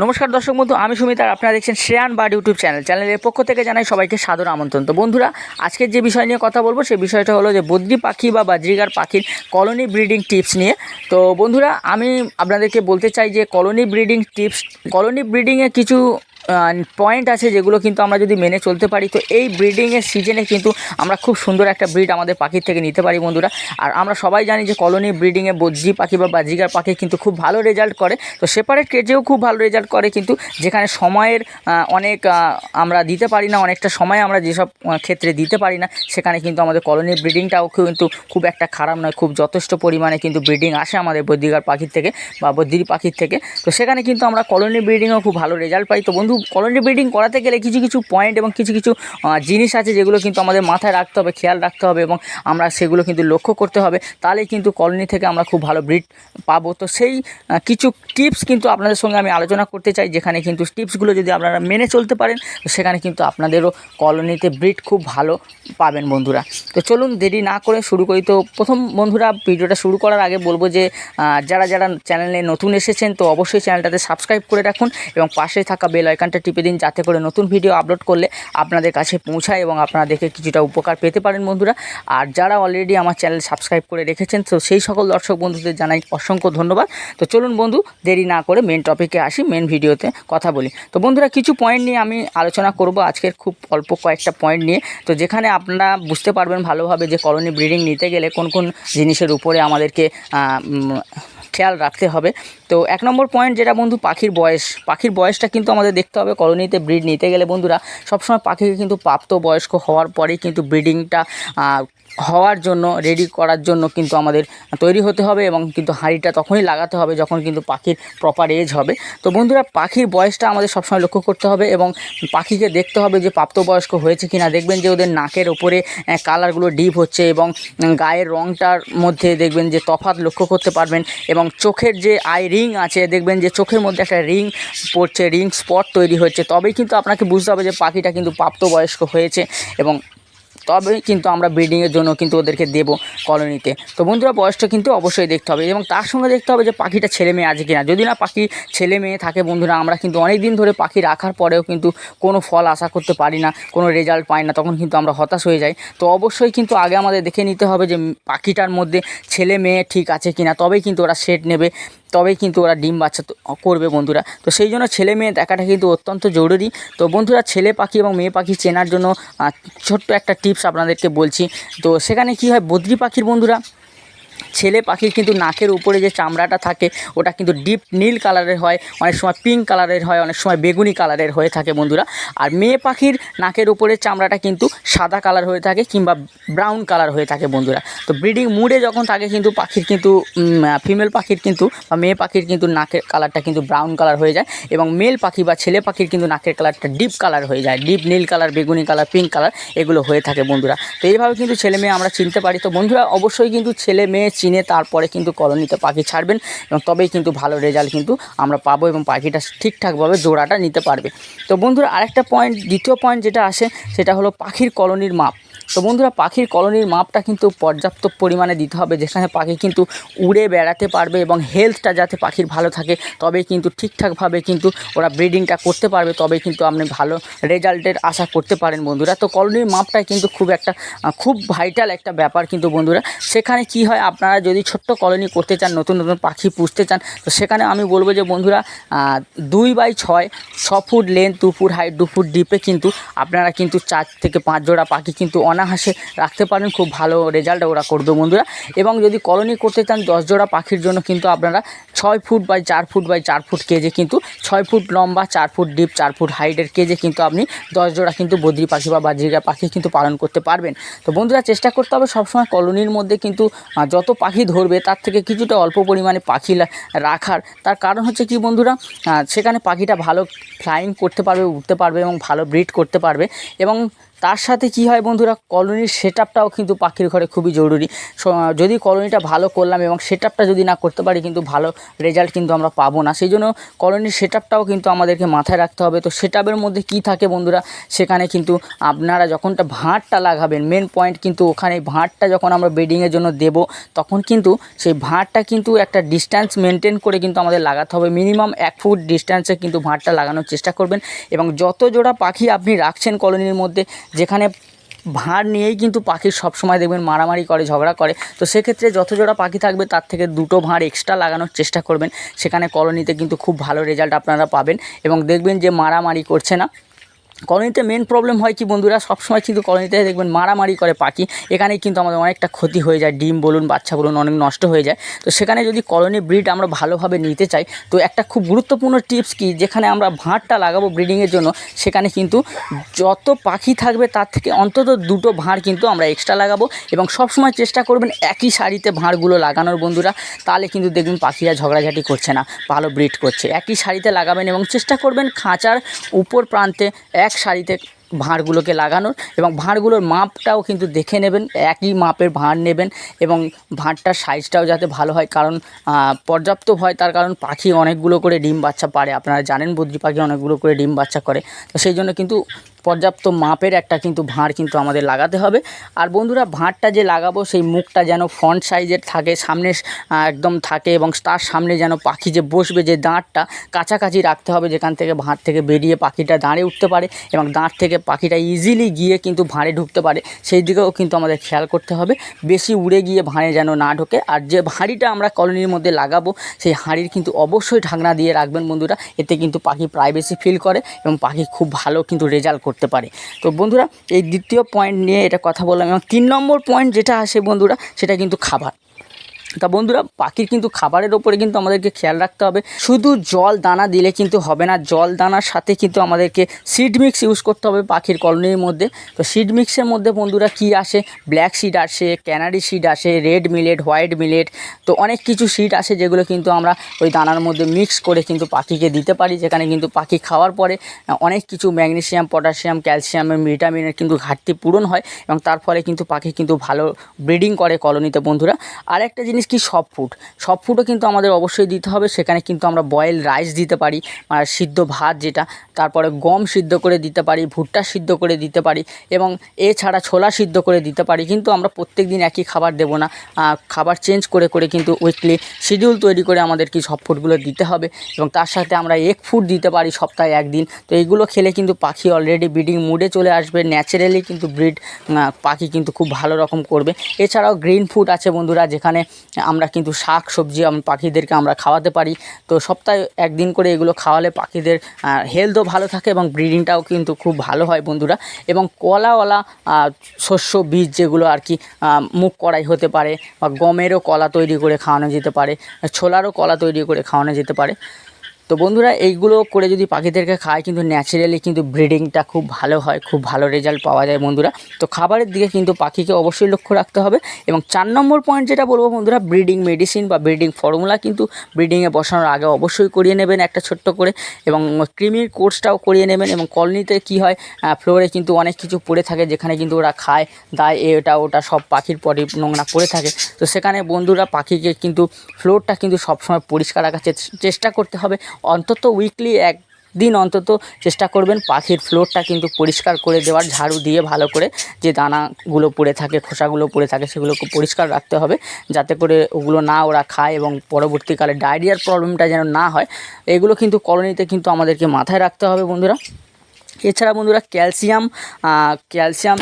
নমস্কার দর্শক বন্ধু, আমি সুমিত আর আপনারা দেখছেন শ্রেয়ান বার্ড ইউটিউব চ্যানেল। চ্যানেলের পক্ষ থেকে জানাই সবাইকে সাদর আমন্ত্রণ। তো বন্ধুরা, আজকের যে বিষয় নিয়ে কথা বলব, সেই বিষয়টা হলো যে বদ্রি পাখি বা বাজরিগার পাখির কলোনি ব্রিডিং টিপস নিয়ে। তো বন্ধুরা, আমি আপনাদেরকে বলতে চাই যে কলোনি ব্রিডিং টিপস, কলোনি ব্রিডিংয়ে কিছু পয়েন্ট আছে যেগুলো কিন্তু আমরা যদি মেনে চলতে পারি, তো এই ব্রিডিংয়ের সিজনে কিন্তু আমরা খুব সুন্দর একটা ব্রিড আমাদের পাখির থেকে নিতে পারি বন্ধুরা। আর আমরা সবাই জানি যে কলোনি ব্রিডিংয়ে বদ্রি পাখি বা বাজিগার পাখি কিন্তু খুব ভালো রেজাল্ট করে। তো সেপারেট কেজেও খুব ভালো রেজাল্ট করে কিন্তু যেখানে সময়ের অনেক আমরা দিতে পারি না, অনেকটা সময় আমরা যেসব ক্ষেত্রে দিতে পারি না, সেখানে কিন্তু আমাদের কলোনি ব্রিডিংটাও কিন্তু খুব একটা খারাপ নয়, খুব যথেষ্ট পরিমাণে কিন্তু ব্রিডিং আসে আমাদের বদ্রিগার পাখির থেকে বা বদ্রি পাখির থেকে। তো সেখানে কিন্তু আমরা কলোনি ব্রিডিংও খুব ভালো রেজাল্ট পাই। তো বন্ধু কলোনি ব্রিডিং করাতে গেলে কিছু কিছু পয়েন্ট এবং কিছু কিছু জিনিস আছে যেগুলো কিন্তু আমাদের মাথায় রাখতে হবে, খেয়াল রাখতে হবে এবং আমরা সেগুলো কিন্তু লক্ষ্য করতে হবে। তাহলেই কিন্তু কলোনি থেকে আমরা খুব ভালো ব্রিড পাবো। তো সেই কিছু টিপস কিন্তু আপনাদের সঙ্গে আমি আলোচনা করতে চাই, যেখানে কিন্তু টিপসগুলো যদি আপনারা মেনে চলতে পারেন সেখানে কিন্তু আপনাদেরও কলোনিতে ব্রিড খুব ভালো পাবেন বন্ধুরা। তো চলুন দেরি না করে শুরু করি। তো প্রথম বন্ধুরা, ভিডিওটা শুরু করার আগে বলব যে যারা যারা চ্যানেলে নতুন এসেছেন, তো অবশ্যই চ্যানেলটাতে সাবস্ক্রাইব করে রাখুন এবং পাশে থাকা বেল আইকনটা টিপে দিন, যাতে করে নতুন ভিডিও আপলোড করলে আপনাদের কাছে পৌঁছায় এবং আপনারা দেখে কিছুটা উপকার পেতে পারেন বন্ধুরা। আর যারা অলরেডি আমার চ্যানেল সাবস্ক্রাইব করে রেখেছেন, তো সেই সকল দর্শক বন্ধুদের জানাই অসংখ্য ধন্যবাদ। তো চলুন বন্ধু দেরি না করে মেন টপিকে আসি মেন ভিডিওতে কথা বলি। তো বন্ধুরা, কিছু পয়েন্ট নিয়ে আমি আলোচনা করব। আজকের খুব অল্প কয়েকটা পয়েন্ট নিয়ে। তো যেখানে আপনারা বুঝতে পারবেন ভালোভাবে যে কলোনি ব্রিডিং নিতে গেলে কোন কোন জিনিসের উপরে আমাদেরকে খেয়াল রাখতে হবে। তো এক নম্বর পয়েন্ট যেটা বন্ধু, পাখির বয়স। পাখির বয়সটা কিন্তু আমাদের দেখতে হবে। কলোনিতে ব্রিড নিতে গেলে বন্ধুরা, সবসময় পাখিকে কিন্তু প্রাপ্ত বয়স্ক হওয়ার পরেই কিন্তু ব্রিডিংটা হওয়ার জন্য রেডি করার জন্য কিন্তু আমাদের তৈরি হতে হবে এবং কিন্তু হাঁড়িটা তখনই লাগাতে হবে যখন কিন্তু পাখির প্রপার এজ হবে। তো বন্ধুরা, পাখির বয়সটা আমাদের সবসময় লক্ষ্য করতে হবে এবং পাখিকে দেখতে হবে যে প্রাপ্তবয়স্ক হয়েছে কি না দেখবেন যে ওদের নাকের ওপরে কালারগুলো ডিপ হচ্ছে এবং গায়ের রঙটার মধ্যে দেখবেন যে তফাৎ লক্ষ্য করতে পারবেন এবং চোখের যে আই রিং আছে, দেখবেন যে চোখের মধ্যে একটা রিং পড়ছে রিং স্পট তৈরি হচ্ছে। তবেই কিন্তু আপনাকে বুঝতে হবে যে পাখিটা কিন্তু প্রাপ্তবয়স্ক হয়েছে এবং তবেই কিন্তু আমরা ব্রিডিংয়ের জন্য কিন্তু ওদেরকে দেবো কলোনিতে তো বন্ধুরা, বয়সটা কিন্তু অবশ্যই দেখতে হবে এবং তার সঙ্গে দেখতে হবে যে পাখিটা ছেলে মেয়ে আছে কিনা। যদি না পাখি ছেলে মেয়ে থাকে বন্ধুরা, আমরা কিন্তু অনেক দিন ধরে পাখি রাখার পরেও কিন্তু কোনো ফল আশা করতে পারি না, কোনো রেজাল্ট পাই না, তখন কিন্তু আমরা হতাশ হয়ে যাই। তো অবশ্যই কিন্তু আগে আমাদের দেখে নিতে হবে যে পাখিটার মধ্যে ছেলে মেয়ে ঠিক আছে কিনা, তবেই কিন্তু ওরা সেট নেবে। তবেই কিন্তু ওরা ডিম বাচ্চা করবে বন্ধুরা। তো সেই জন্য ছেলে মেয়ে দেখাটা কিন্তু অত্যন্ত জরুরি। তো বন্ধুরা ছেলে পাখি এবং মেয়ে পাখি চেনার জন্য ছোট্ট একটা টিপস আপনাদেরকে বলছি। তো সেখানে কি হয়, বদ্রি পাখির বন্ধুরা ছেলে পাখির কিন্তু নাকের উপরে যে চামড়াটা থাকে, ওটা কিন্তু ডিপ নীল কালারের হয়, অনেক সময় পিঙ্ক কালারের হয়, অনেক সময় বেগুনি কালারের হয়ে থাকে বন্ধুরা। আর মেয়ে পাখির নাকের উপরে চামড়াটা কিন্তু সাদা কালার হয়ে থাকে কিংবা ব্রাউন কালার হয়ে থাকে বন্ধুরা। তো ব্রিডিং মুডে যখন থাকে কিন্তু পাখির কিন্তু ফিমেল পাখির কিন্তু বা মেয়ে পাখির কিন্তু নাকের কালারটা কিন্তু ব্রাউন কালার হয়ে যায় এবং মেল পাখি বা ছেলে পাখির কিন্তু নাকের কালারটা ডিপ কালার হয়ে যায় ডিপ নীল কালার বেগুনি কালার পিঙ্ক কালার এগুলো হয়ে থাকে বন্ধুরা। তো এইভাবে কিন্তু ছেলে মেয়ে আমরা চিনতে পারি। তো বন্ধুরা, অবশ্যই কিন্তু ছেলে মেয়ে চিনে তারপরে কিন্তু কলোনিতে পাখি ছাড়বেন এবং তবেই কিন্তু ভালো রেজাল্ট কিন্তু আমরা পাবো এবং পাখিটা ঠিকঠাকভাবে জোড়াটা নিতে পারবে। তো বন্ধুরা, আরেকটা পয়েন্ট দ্বিতীয় পয়েন্ট যেটা আসে, সেটা হলো পাখির কলোনির মাপ। তো বন্ধুরা, পাখির কলোনির মাপটা কিন্তু পর্যাপ্ত পরিমাণে দিতে হবে, যেখানে পাখি কিন্তু উড়ে বেড়াতে পারবে এবং হেলথটা যাতে পাখির ভালো থাকে, তবেই কিন্তু ঠিকঠাকভাবে কিন্তু ওরা ব্রিডিংটা করতে পারবে, তবেই কিন্তু আপনি ভালো রেজাল্টের আশা করতে পারেন বন্ধুরা। তো কলোনির মাপটা কিন্তু খুব একটা, খুব ভাইটাল একটা ব্যাপার কিন্তু বন্ধুরা। সেখানে কি হয়, আপনারা যদি ছোট্ট কলোনি করতে চান, নতুন নতুন পাখি পুষতে চান, তো সেখানে আমি বলব যে বন্ধুরা দুই বাই ছয়, ছ ফুট লেন্থ দু ফুট হাইট দু ফুট ডিপে কিন্তু আপনারা কিন্তু চার থেকে পাঁচ জোড়া পাখি কিন্তু অনাহাসে রাখতে পারেন, খুব ভালো রেজাল্ট ওরা করবে বন্ধুরা। এবং যদি কলোনি করতে চান, দশ জোড়া পাখির জন্য কিন্তু আপনারা ছয় ফুট বাই চার ফুট বাই চার ফুট কেজে কিন্তু, ছয় ফুট লম্বা, চার ফুট ডিপ চার ফুট হাইটের কেজে কিন্তু আপনি দশ জোড়া কিন্তু বদ্রি পাখি বা বাজরিকা পাখি কিন্তু পালন করতে পারবেন। তো বন্ধুরা, চেষ্টা করতে হবে সবসময় কলোনির মধ্যে কিন্তু যত পাখি ধরবে, তার থেকে কিছুটা অল্প পরিমাণে পাখি রাখার। তার কারণ হচ্ছে কি বন্ধুরা সেখানে পাখিটা ভালো ফ্লাইং করতে পারবে, উঠতে পারবে এবং ভালো ব্রিড করতে পারবে। এবং তার সাথে কি হয় বন্ধুরা? কলোনির সেট কিন্তু পাখির ঘরে খুবই জরুরি। যদি কলোনিটা ভালো করলাম এবং সেট যদি না করতে পারি কিন্তু ভালো রেজাল্ট কিন্তু আমরা পাবো না। সেই জন্য কলোনির সেট কিন্তু আমাদেরকে মাথায় রাখতে হবে। তো সেট মধ্যে কী থাকে বন্ধুরা? সেখানে কিন্তু আপনারা যখনটা ভাঁড়টা লাগাবেন মেন পয়েন্ট কিন্তু ওখানে ভাঁড়টা যখন আমরা বেডিংয়ের জন্য দেব, তখন কিন্তু সেই ভাঁড়টা কিন্তু একটা ডিস্ট্যান্স মেনটেন করে কিন্তু আমাদের লাগাতে হবে। মিনিমাম এক ফুট ডিস্ট্যান্সে কিন্তু ভাঁড়টা লাগানোর চেষ্টা করবেন এবং যত জোড়া পাখি আপনি রাখছেন কলোনির মধ্যে যেখানে ভাঁড় নিয়েই কিন্তু পাখি সবসময় দেখবেন মারামারি করে, ঝগড়া করে। তো সেক্ষেত্রে যত জোড়া পাখি থাকবে, তার থেকে দুটো ভাঁড় এক্সট্রা লাগানোর চেষ্টা করবেন। সেখানে কলোনিতে কিন্তু খুব ভালো রেজাল্ট আপনারা পাবেন এবং দেখবেন যে মারামারি করছে না। কলোনিতে মেন প্রবলেম হয় কি বন্ধুরা? সবসময় কিন্তু কলোনিতে দেখবেন মারামারি করে পাখি। এখানেই কিন্তু আমাদের অনেকটা ক্ষতি হয়ে যায়। ডিম বলুন, বাচ্চা বলুন, অনেক নষ্ট হয়ে যায়। তো সেখানে যদি কলোনি ব্রিড আমরা ভালোভাবে নিতে চাই, তো একটা খুব গুরুত্বপূর্ণ টিপস কি? যেখানে আমরা ভাঁড়টা লাগাবো ব্রিডিংয়ের জন্য, সেখানে কিন্তু যত পাখি থাকবে তার থেকে অন্তত দুটো ভাঁড় কিন্তু আমরা এক্সট্রা লাগাবো। এবং সবসময় চেষ্টা করবেন একই শাড়িতে ভাঁড়গুলো লাগানোর বন্ধুরা। তাহলে কিন্তু দেখবেন পাখিরা ঝগড়াঝাটি করছে না, ভালো ব্রিড করছে। একই শাড়িতে লাগাবেন এবং চেষ্টা করবেন খাঁচার উপর প্রান্তে এক শাড়িতে ভাঁড়গুলোকে লাগানোর এবং ভাঁড়গুলোর মাপটাও কিন্তু দেখে নেবেন, একই মাপের ভাঁড় নেবেন এবং ভাঁড়টার সাইজটাও যাতে ভালো হয়। কারণ পর্যাপ্ত হয় তার কারণ পাখি অনেকগুলো করে ডিম বাচ্চা পারে আপনারা জানেন বদ্রি পাখি অনেকগুলো করে ডিম বাচ্চা করে। তো সেই জন্য কিন্তু পর্যাপ্ত মাপের একটা কিন্তু ভাঁড় কিন্তু আমাদের লাগাতে হবে। আর বন্ধুরা, ভাঁড়টা যে লাগাবো, সেই মুখটা যেন ফ্রন্ট সাইজের থাকে, সামনে একদম থাকে এবং তার সামনে যেন পাখি যে বসবে, যে দাঁতটা কাছাকাছি রাখতে হবে যেখান থেকে ভাঁড় থেকে বেরিয়ে পাখিটা দাঁড়িয়ে উঠতে পারে এবং দাঁত থেকে পাখিটা ইজিলি গিয়ে কিন্তু ভাঁড়ে ঢুকতে পারে। সেই দিকেও কিন্তু আমাদের খেয়াল করতে হবে। বেশি উড়ে গিয়ে ভাঁড়ে যেন না ঢোকে। আর যে হাঁড়িটা আমরা কলোনির মধ্যে লাগাবো, সেই হাঁড়ির কিন্তু অবশ্যই ঢাকনা দিয়ে রাখবেন বন্ধুরা। এতে কিন্তু পাখি প্রাইভেসি ফিল করে এবং পাখি খুব ভালো কিন্তু রেজাল্ট করতে পারে। তো বন্ধুরা, এই দ্বিতীয় পয়েন্ট নিয়ে এটা কথা বললাম এবং তিন নম্বর পয়েন্ট যেটা আসে বন্ধুরা, সেটা কিন্তু খাবার। তা বন্ধুরা, পাখির কিন্তু খাবারের ওপরে কিন্তু আমাদেরকে খেয়াল রাখতে হবে। শুধু জল দানা দিলে কিন্তু হবে না, জল দানার সাথে কিন্তু আমাদেরকে সিড মিক্স ইউজ করতে হবে পাখির কলোনির মধ্যে। তো সিড মিক্সের মধ্যে বন্ধুরা কি আসে? ব্ল্যাক সিড আসে ক্যানারি সিড আসে রেড মিলেট হোয়াইট মিলেট তো অনেক কিছু সিড আসে যেগুলো কিন্তু আমরা ওই দানার মধ্যে মিক্স করে কিন্তু পাখিকে দিতে পারি, যেখানে কিন্তু পাখি খাওয়ার পরে অনেক কিছু ম্যাগনেসিয়াম পটাশিয়াম ক্যালসিয়াম ভিটামিনের কিন্তু ঘাটতি পূরণ হয় এবং তার ফলে কিন্তু পাখি কিন্তু ভালো ব্রিডিং করে কলোনিতে বন্ধুরা। আর একটা জিনিস কি সব ফুড সব ফুডও কিন্তু আমাদের অবশ্যই দিতে হবে। সেখানে কিন্তু আমরা বয়েল রাইস দিতে পারি সিদ্ধ ভাত যেটা, তারপরে গম সিদ্ধ করে দিতে পারি, ভুট্টা সিদ্ধ করে দিতে পারি, এবং এছাড়া ছোলা সিদ্ধ করে দিতে পারি। কিন্তু আমরা প্রত্যেক দিন একই খাবার দেবো না। খাবার চেঞ্জ করে করে কিন্তু উইকলি শিডিউল তৈরি করে আমাদের কি সব ফুডগুলো দিতে হবে, এবং তার সাথে আমরা এক ফুড দিতে পারি সপ্তাহে একদিন। তো এইগুলো খেলে কিন্তু পাখি অলরেডি ব্রিডিং মুডে চলে আসবে। ন্যাচারালি কিন্তু ব্রিড পাখি কিন্তু খুব ভালো রকম করবে। এছাড়াও গ্রিন ফুড আছে বন্ধুরা, যেখানে আমরা কিন্তু শাক, সবজি পাখিদেরকে আমরা খাওয়াতে পারি। তো সপ্তাহে একদিন করে এগুলো খাওয়ালে পাখিদের হেলথও ভালো থাকে এবং ব্রিডিংটাও কিন্তু খুব ভালো হয় বন্ধুরা। এবং কলাওয়ালা শস্য, বীজ যেগুলো আর কি মুখ কড়াই হতে পারে বা গমেরও কলা তৈরি করে খাওয়ানো যেতে পারে, ছোলারও কলা তৈরি করে খাওয়ানো যেতে পারে। তো বন্ধুরা, এইগুলো করে যদি পাখিদেরকে খায় কিন্তু ন্যাচারালি কিন্তু ব্রিডিংটা খুব ভালো হয়, খুব ভালো রেজাল্ট পাওয়া যায় বন্ধুরা। তো খাবারের দিকে কিন্তু পাখিকে অবশ্যই লক্ষ্য রাখতে হবে এবং চার নম্বর পয়েন্ট যেটা বলব বন্ধুরা ব্রিডিং মেডিসিন বা ব্রিডিং ফর্মুলা কিন্তু ব্রিডিংয়ে বসানোর আগে অবশ্যই করিয়ে নেবেন একটা ছোট্ট করে এবং ক্রিমির কোর্সটাও করিয়ে নেবেন এবং কলোনিতে কী হয় ফ্লোরে কিন্তু অনেক কিছু পড়ে থাকে যেখানে কিন্তু ওরা খায়, দায়, এটা, ওটা সব পাখির পরে নোংরা পড়ে থাকে। তো সেখানে বন্ধুরা পাখিকে কিন্তু ফ্লোরটা কিন্তু সবসময় পরিষ্কার রাখার চেষ্টা করতে হবে। অন্তত উইকলি এক দিন অন্তত চেষ্টা করবেন পাখির ফ্লোরটা কিন্তু পরিষ্কার করে দেওয়ার, ঝাড়ু দিয়ে ভালো করে যে দানাগুলো পড়ে থাকে, খোসাগুলো পড়ে থাকে সেগুলোকে পরিষ্কার রাখতে হবে যাতে করে ওগুলো না ওরা খায় এবং পরবর্তীকালে ডায়রিয়ার প্রবলেমটা যেন না হয়। এগুলো কিন্তু কলোনিতে কিন্তু আমাদেরকে মাথায় রাখতে হবে বন্ধুরা। এছাড়া বন্ধুরা ক্যালসিয়াম ক্যালসিয়াম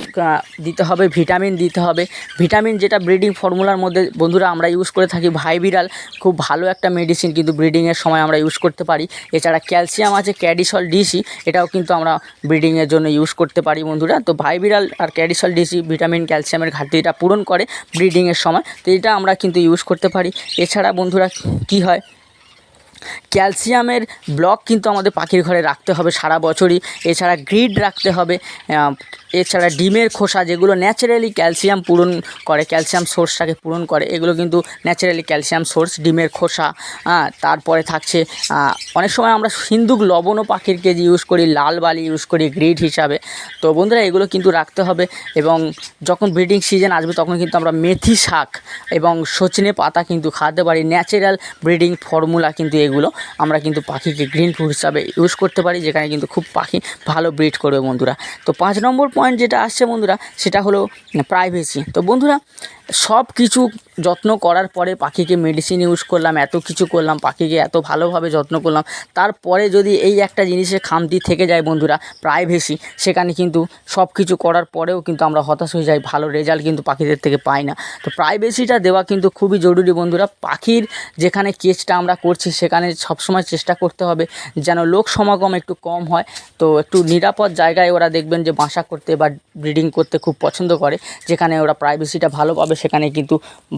দিতে হবে, ভিটামিন দিতে হবে। ভিটামিন যেটা ব্রিডিং ফর্মুলার মধ্যে বন্ধুরা আমরা ইউজ করে থাকি ভাইবিরাল খুব ভালো একটা মেডিসিন কিন্তু ব্রিডিংয়ের সময় আমরা ইউজ করতে পারি। এছাড়া ক্যালসিয়াম আছে, ক্যাডিসল ডিসি, এটাও কিন্তু আমরা ব্রিডিংয়ের জন্য ইউজ করতে পারি বন্ধুরা। তো ভাইবিরাল আর ক্যাডিসল ডিসি, ভিটামিন ক্যালসিয়ামের ঘাটতিটা পূরণ করে ব্রিডিংয়ের সময়, তো এটা আমরা কিন্তু ইউজ করতে পারি। এছাড়া বন্ধুরা কি হয় ক্যালসিয়ামের ব্লক কিন্তু আমাদের পাখির ঘরে রাখতে হবে সারা বছরই। এছাড়া গ্রিড রাখতে হবে। এছাড়া ডিমের খোসা যেগুলো ন্যাচারালি ক্যালসিয়াম পূরণ করে, ক্যালসিয়াম সোর্সটাকে পূরণ করে, এগুলো কিন্তু ন্যাচারালি ক্যালসিয়াম সোর্স, ডিমের খোসা তারপরে থাকছে অনেক সময় আমরা সিন্দুক লবণও পাখির কেজি ইউজ করি, লাল বালি ইউজ করি গ্রিড হিসাবে। তো বন্ধুরা, এগুলো কিন্তু রাখতে হবে এবং যখন ব্রিডিং সিজন আসবে তখন কিন্তু আমরা মেথি শাক এবং সজনে পাতা কিন্তু খাওয়াতে পারি। ন্যাচারাল ব্রিডিং ফর্মুলা কিন্তু এগুলো আমরা কিন্তু পাখিকে গ্রিন ফুড হিসাবে ইউজ করতে পারি, যেখানে কিন্তু খুব পাখি ভালো ব্রিড করবে বন্ধুরা। তো পাঁচ নম্বর পয়েন্ট যেটা আসছে বন্ধুরা, সেটা হলো প্রাইভেসি তো বন্ধুরা সব কিছু যত্ন করার পরে পাখিকে মেডিসিন ইউজ করলাম, এত কিছু করলাম, পাখিকে এত ভালোভাবে যত্ন করলাম, তারপরে যদি এই একটা জিনিসের খামতি থেকে যায় বন্ধুরা প্রাইভেসি সেখানে কিন্তু সব কিছু করার পরেও কিন্তু আমরা হতাশ হয়ে যাই, ভালো রেজাল্ট কিন্তু পাখিদের থেকে পাই না। তো প্রাইভেসিটা দেওয়া কিন্তু খুবই জরুরি বন্ধুরা, পাখির যেখানে কেচটা আমরা করছি, সেখানে সবসময় চেষ্টা করতে হবে যেন লোক সমাগম একটু কম হয়। তো একটু নিরাপদ জায়গায় ওরা দেখবেন যে বাসা করতে বা ব্রিডিং করতে খুব পছন্দ করে, যেখানে ওরা প্রাইভেসিটা ভালো পাবে, সেখানে কিন্তু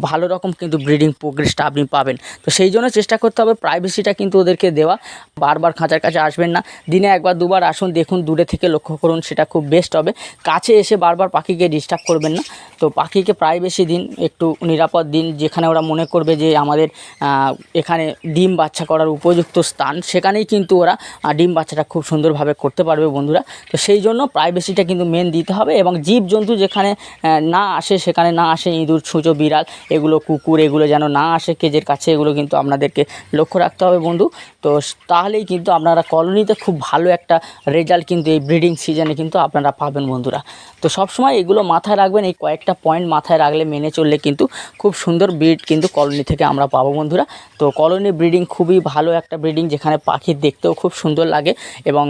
ভালো রকম কিন্তু ব্রিডিং প্রোগ্রেসটা আপনি পাবেন। তো সেই জন্য চেষ্টা করতে হবে প্রাইভেসিটা কিন্তু ওদেরকে দেওয়া, বারবার খাঁচার কাছে আসবেন না। দিনে একবার, দুবার আসুন, দেখুন, দূরে থেকে লক্ষ্য করুন, সেটা খুব বেস্ট হবে। কাছে এসে বারবার পাখিকে ডিস্টার্ব করবেন না। তো পাখিকে প্রাইভেসি দিন, একটু নিরাপদ দিন, যেখানে ওরা মনে করবে যে আমাদের এখানে ডিম বাচ্চা করার উপযুক্ত স্থান, সেখানেই কিন্তু ওরা ডিম বাচ্চাটা খুব সুন্দরভাবে করতে পারবে বন্ধুরা। তো সেই জন্য প্রাইভেসিটা কিন্তু মেন দিতে হবে এবং জীবজন্তু যেখানে না আসে, সেখানে না আসে ইঁদুর, ছুঁচো, বিড়াল, এগুলো কুকুর, এগুলো যেন না আসে কেজের কাছে, এগুলো কিন্তু আপনাদেরকে লক্ষ্য রাখতে হবে বন্ধু। তো তাহলেই কিন্তু আপনারা কলোনিতে খুব ভালো একটা রেজাল্ট কিন্তু এই ব্রিডিং সিজনে কিন্তু আপনারা পাবেন বন্ধুরা। তো সবসময় এগুলো মাথায় রাখবেন, এই কয়েকটা পয়েন্ট মাথায় রাখলে মেনে চললে কিন্তু খুব সুন্দর ব্রিড কিন্তু কলোনি থেকে আমরা পাবো বন্ধুরা। তো কলোনি ব্রিডিং খুবই ভালো একটা ব্রিডিং যেখানে পাখি দেখতেও খুব সুন্দর লাগে এবং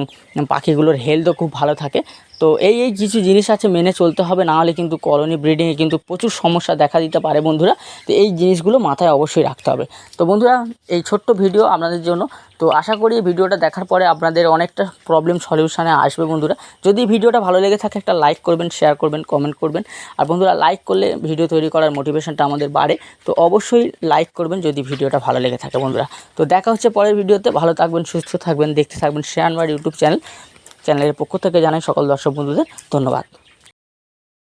পাখিগুলোর হেলথও খুব ভালো থাকে। তো এই এই কিছু জিনিস আছে মেনে চলতে হবে, না হলে কিন্তু কলোনি ব্রিডিংয়ে কিন্তু প্রচুর সমস্যা দেখা দিতে পারে বন্ধুরা। তো এই জিনিসগুলো মাথায় অবশ্যই রাখতে হবে। তো বন্ধুরা, এই ছোট্ট ভিডিও আপনাদের জন্য। তো আশা করি ভিডিওটা দেখার পরে আপনাদের অনেকটা প্রবলেম সলিউশানে আসবে বন্ধুরা। যদি ভিডিওটা ভালো লেগে থাকে, একটা লাইক করবেন শেয়ার করবেন কমেন্ট করবেন। আর বন্ধুরা লাইক করলে ভিডিও তৈরি করার মোটিভেশনটা আমাদের বাড়ে। তো অবশ্যই লাইক করবেন যদি ভিডিওটা ভালো লেগে থাকে বন্ধুরা। তো দেখা হচ্ছে পরের ভিডিওতে। ভালো থাকবেন, সুস্থ থাকবেন, দেখতে থাকবেন শেয়ার ইউটিউব চ্যানেল। চ্যানেলের পক্ষ থেকে জানাই সকল দর্শক বন্ধুদের ধন্যবাদ।